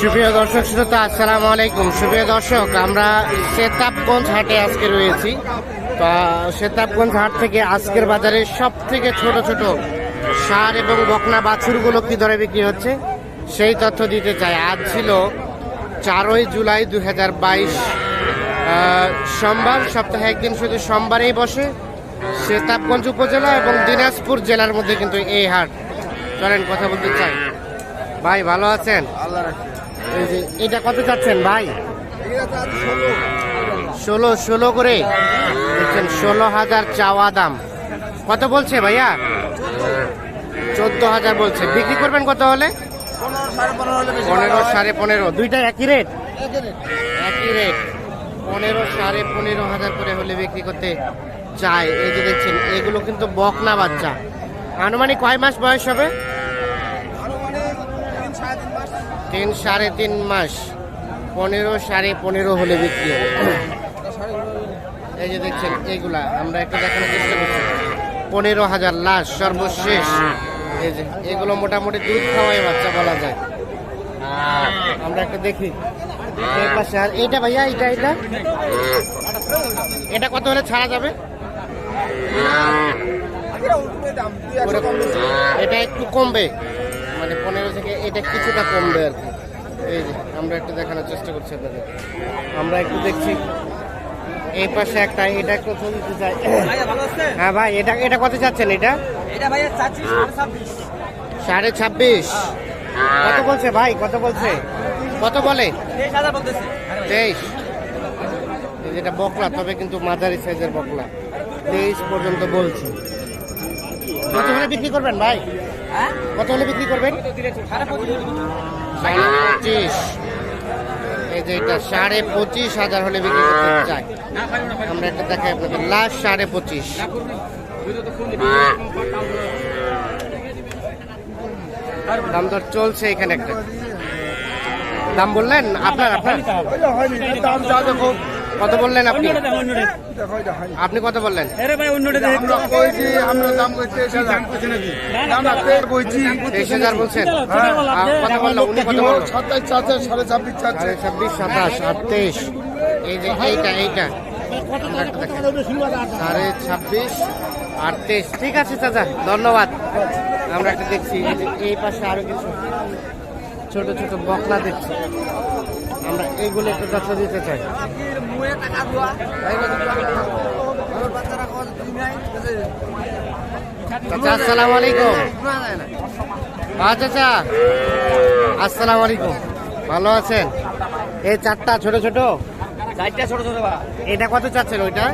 সুপ্রিয় দর্শক শ্রোতা, আসসালামু আলাইকুম। সুপ্রিয় দর্শক, আমরা সেতাবগঞ্জ হাটে আজকে রয়েছি। তা সেতাবগঞ্জ হাট থেকে আজকের বাজারে সব থেকে ছোট ছোট সার এবং বকনা বাছুরগুলো কি দরে বিক্রি হচ্ছে, সেই তথ্য দিতে চাই। আজ ছিল চারই জুলাই দু বাইশ সোমবার। সপ্তাহে একদিন শুধু সোমবারেই বসে সেতাবগঞ্জ উপজেলা এবং দিনাজপুর জেলার মধ্যে কিন্তু এই হাট। চলেন, কথা বলতে চাই। ভাই, ভালো আছেন? এটা কত চাচ্ছেন ভাই? ষোলো ষোলো করে। দেখছেন, ষোলো হাজার চাওয়া দাম। কত বলছে ভাইয়া? চোদ্দ হাজার বলছে। বিক্রি করবেন কত হলে? পনেরো সাড়ে পনেরো। দুইটা একই রেট? একই রেট। পনেরো সাড়ে পনেরো হাজার করে হলে বিক্রি করতে চায়। এই যে দেখছেন, এগুলো কিন্তু বকনা বাচ্চা। আনুমানিক কয় মাস বয়স হবে? তিন সাড়ে তিন মাস পনেরো সাড়ে পনেরো হলে বিক্রি হবে। এই যে দেখছেন এইগুলা আমরা একটু দেখানোর চেষ্টা করছি। পনেরো হাজার লাশ সর্বশেষ। এই যে এগুলো মোটামুটি দুধ খাওয়াই বাচ্চা বলা যায়। আমরা একটা দেখি। পাশে আর এইটা ভাইয়া এইটা এটা এটা কত হলে ছাড়া যাবে? এটা একটু কমবে। মানে পনেরো থেকে এটা কিছুটা কমবে আর কি। এই যে আমরা একটু দেখানোর চেষ্টা করছি আপনাদের। আমরা একটু দেখছি। এই পাশে একটা এটা একটু দিতে চাই হ্যাঁ ভাই এটা এটা কত চাচ্ছেন এটা? সাড়ে ছাব্বিশ। কত বলছে ভাই? কত বলছে? কত বলে? তেইশ যেটা বকলা তবে কিন্তু মাঝারি সাইজের বকলা। তেইশ পর্যন্ত বলছি। কত হলে বিক্রি করবেন ভাই? হ্যাঁ কত হলে বিক্রি করবেন? সাড়ে পঁচিশ। এই যে এটা সাড়ে পঁচিশ হাজার হলে বিক্রি করতে চাই। আমরা একটা দেখাই আপনাদের। লাস্ট সাড়ে পঁচিশ। দাম দর চলছে এখানে একটা। দাম বললেন? আপনার আপনার? কত বললেন আপনি? আপনি কত বললেন? আরে ভাই অন্যটা দেখে। তেইশ হাজার বলছেন? আর কত বলল উনি কত বলল সাড়ে ছাব্বিশ সাতাশ যে এইটা এইটা। সাড়ে ছাব্বিশ আর তেইশ ঠিক আছে চাচা ধন্যবাদ। আমরা একটা দেখছি এই যে এই পাশে আরও কিছু ছোট ছোট বকলা দেখছি। আমরা এইগুলো একটু তথ্য দিতে চাই। চাচা আসসালামু আলাইকুম। হ্যাঁ চাচা। আসসালামু আলাইকুম। ভালো আছেন? এই চারটা ছোট ছোট? চারটা ছোট ছোট এটা কত চাচ্ছেন ওইটা?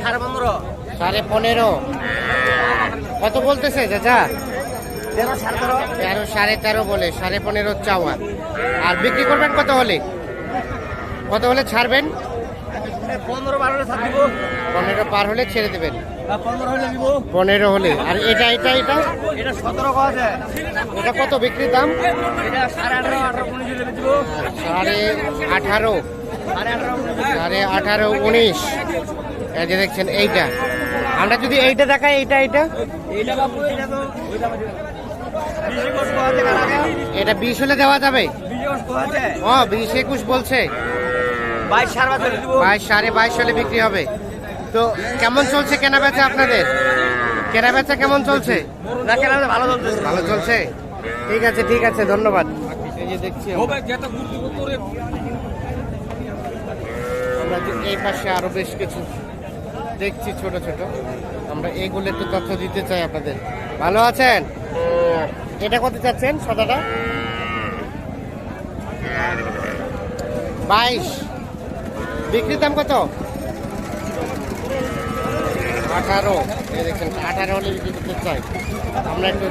সাড়ে পনেরো। সাড়ে পনেরো। কত বলতেছে চাচা? তেরো সাড়ে তেরো? বলে সাড়ে পনেরো চাওয়া। আর বিক্রি করবেন কত হলে? কত হলে ছাড়বেন? পনেরো পার হলে ছেড়ে দেবেন। পনেরো হলে দিব। পনেরো হলে। আর এটা এটা এটা? এটা সতেরো কত আছে এটা কত বিক্রির দাম? সাড়ে আঠারো সাড়ে আঠারো। উনিশ এই যে দেখছেন এইটা। আমরা যদি এইটা দেখাই এইটা এইটা? এটা বিশ হলে দেওয়া যাবে। ও বিশ একুশ বলছে। বাইশ সাড়ে বাইশ হলে বিক্রি হবে। তো কেমন চলছে কেনা বেচা আপনাদের? কেনা বেচা কেমন চলছে? না কেন ভালো চলছে? ঠিক আছে ঠিক আছে ধন্যবাদ। দেখছি। আমরা এই পাশে আরও বেশ কিছু দেখছি ছোট ছোট। আমরা এগুলো একটু তথ্য দিতে চাই আপনাদের। ভালো আছেন? এটা কত চাচ্ছেন? সাদাটা বাইশ। বিক্রির দাম কত? আঠারো। এই দেখছেন আঠারো হলে বিক্রি করতে চাই। আমরা একটু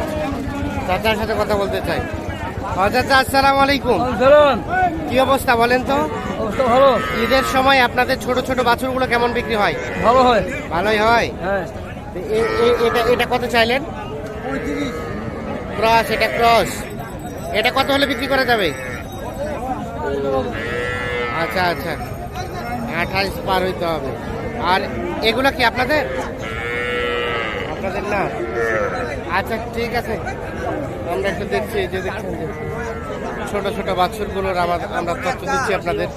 চাচার সাথে কথা বলতে চাই। চাচা আসসালামু আলাইকুম। কি অবস্থা বলেন তো? ভালো। ঈদের সময় আপনাদের ছোট ছোট বাছুরগুলো কেমন বিক্রি হয়? ভালো হয়। ভালোই হয়? হ্যাঁ। এটা এটা কত চাইলেন? ক্রস, এটা ক্রস। এটা কত হলে বিক্রি করা যাবে? আচ্ছা আচ্ছা। আঠাশ পার হইতে হবে। আর এগুলো কি আপনাদের? আপনাদের না? আচ্ছা ঠিক আছে। আমরা একটু দেখছি যে দেখছেন ছোট ছোট বাছুরগুলোর আমাদের আমরা তথ্য দিচ্ছি আপনাদের।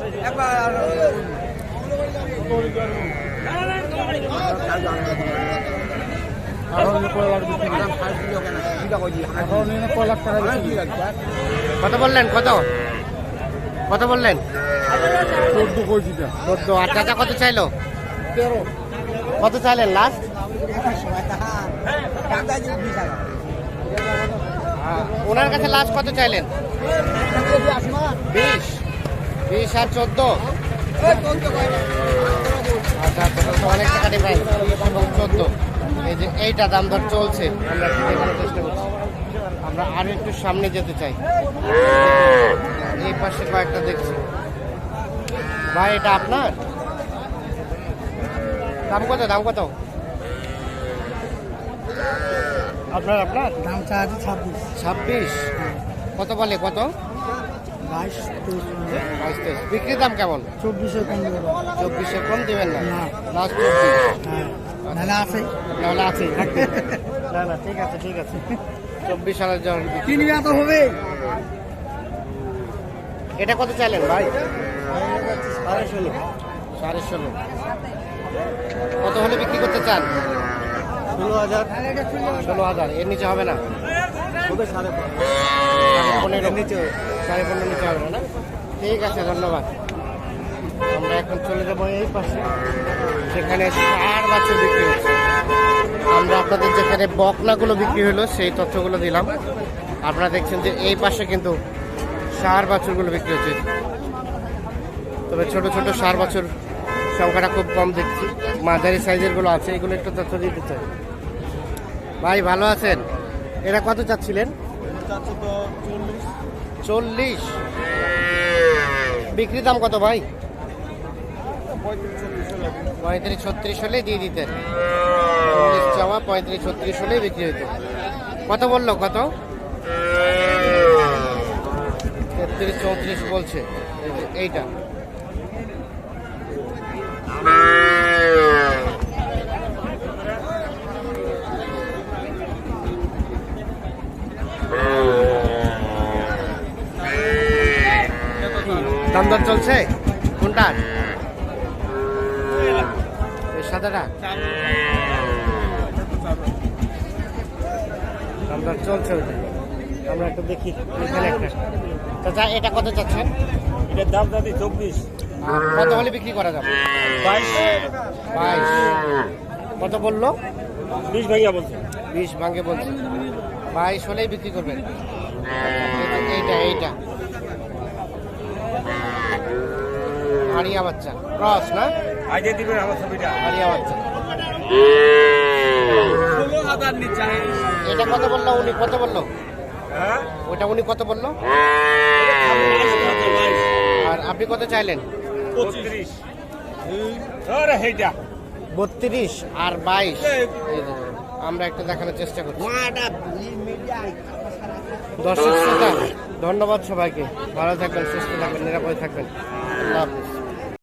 কত বললেন? কত? কত বললেন? চোদ্দ আর চাচা কত চাইলো? কত চাইলেন লাস্ট ওনার কাছে লাস্ট কত চাইলেন? বিশ। বিশ আর চোদ্দ? আচ্ছা আচ্ছা তো অনেক টাকা ডিফারেন্স এইটা দাম দর চলছে। আমরা একটু দেখানোর চেষ্টা করছি। আমরা আরও একটু সামনে যেতে চাই। এই পাশে কয়েকটা দেখছি। ভাই এটা আপনার? দাম কত দাম কত? আপনার আপনার? দাম চার্জ ছাব্বিশ। ছাব্বিশ? কত বলে কত? বাইশ বাইশ তেইশ। বিক্রির দাম কেমন? চব্বিশে কম চব্বিশে কম দিবেন না? না। লাস্ট চব্বিশ। হ্যাঁ। নাহলে আছে নাহলে আছে। না না ঠিক আছে ঠিক আছে। চব্বিশ। কিনবে তো হবে। এটা কত চাইলেন ভাই? সাড়ে ষোলো। সাড়ে ষোলো। কত হলে বিক্রি করতে চান? ষোলো হাজার। ষোলো হাজার এর নিচে হবে না? হবে সাড়ে পনেরো। নিচে সাড়ে পনেরো নিচে হবে না? ঠিক আছে ধন্যবাদ। আমরা এখন চলে যাব এই পাশে সেখানে সার বাছুর বিক্রি হচ্ছে। আমরা আপনাদের যেখানে বকনাগুলো বিক্রি হলো, সেই তথ্যগুলো দিলাম। আপনারা দেখছেন যে এই পাশে কিন্তু সার বাছুরগুলো বিক্রি হচ্ছে। তবে ছোট ছোট সার বাছুর সংখ্যাটা খুব কম দেখছি। মাঝারি সাইজেরগুলো আছে, এগুলো একটু তথ্য দিতে চাই ভাই, ভালো আছেন? এরা কত চাচ্ছিলেন? চল্লিশ। বিক্রি দাম কত ভাই? পঁয়ত্রিশ, ছত্রিশ হলে দিয়ে দিতেন। চাওয়া, পঁয়ত্রিশ, ছত্রিশ হলেই বিক্রি হইতো। কত বলল, কত? তেত্রিশ, চৌত্রিশ বলছে। এইটা। দাম চলছে? কোনটা সাদাটা দাম দর চলছে আমরা একটু দেখি এখানে একটা। চাচা এটা কত চাচ্ছেন? এটার দাম দাদি চব্বিশ। কত হলে বিক্রি করা যাবে? বাইশ। বাইশ। কত বলল? বিশ ভাইয়া বলছে। বিশ ভাঙ্গে বলছে। বাইশ হলেই বিক্রি করবেন। এইটা এইটা। হারিয়া বাচ্চা। ক্রস না? আগে দিবেন আমার ছবিটা। হারিয়া বাচ্চা। ষোলো হাজার নিচে এটা কত বলল উনি? কত বলল? হ্যাঁ? ওটা উনি কত বলল? আর আপনি কত চাইলেন? পঁচিশ। বত্রিশ আর বাইশ। আমরা একটু দেখানোর চেষ্টা করছি। দর্শক শ্রোতা ধন্যবাদ সবাইকে। ভালো থাকবেন সুস্থ থাকবেন নিরাপদে থাকবেন। আল্লাহ হাফিজ।